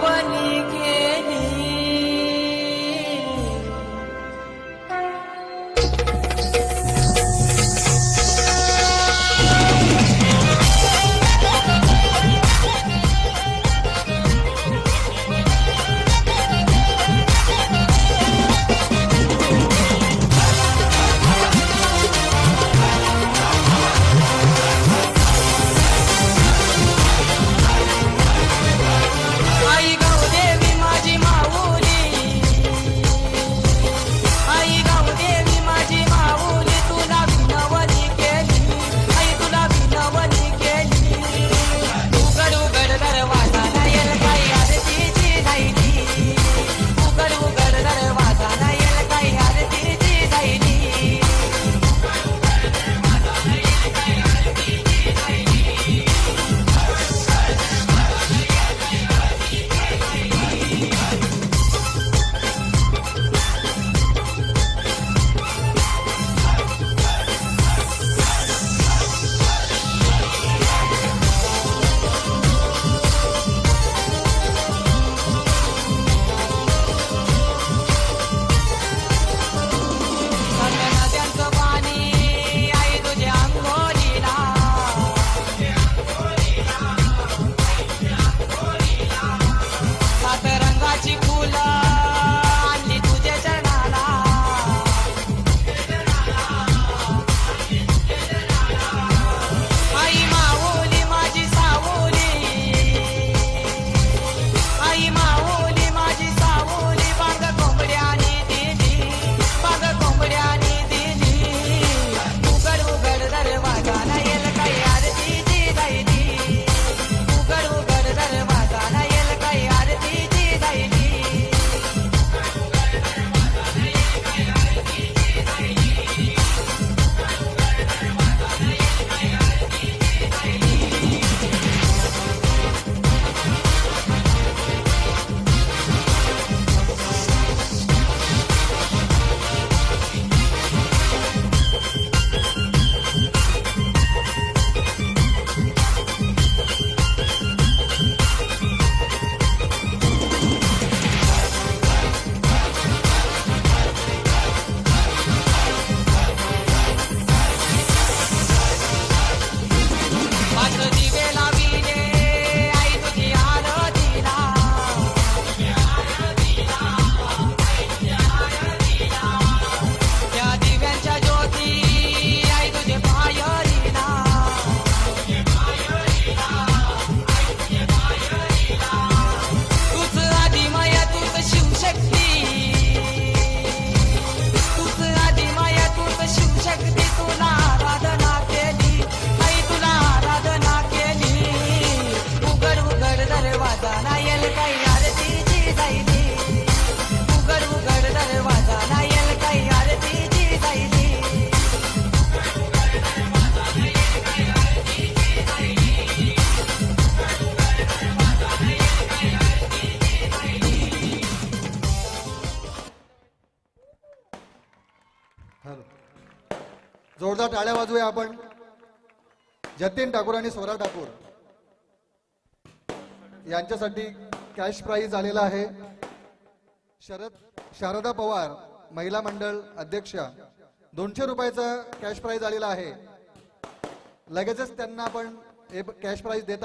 one hello जोरदार टाळ्या वाजूया आपण. जतीन ठाकूर आणि स्वरा ठाकूर. यांच्यासाठी कॅश प्राईज आलेला आहे. शरद शारदा पवार महिला मंडळ अध्यक्षा दोनशे रुपयाचा कॅश प्राईज आलेला आहे. लगेचच त्यांना आपण कॅश प्राईज देत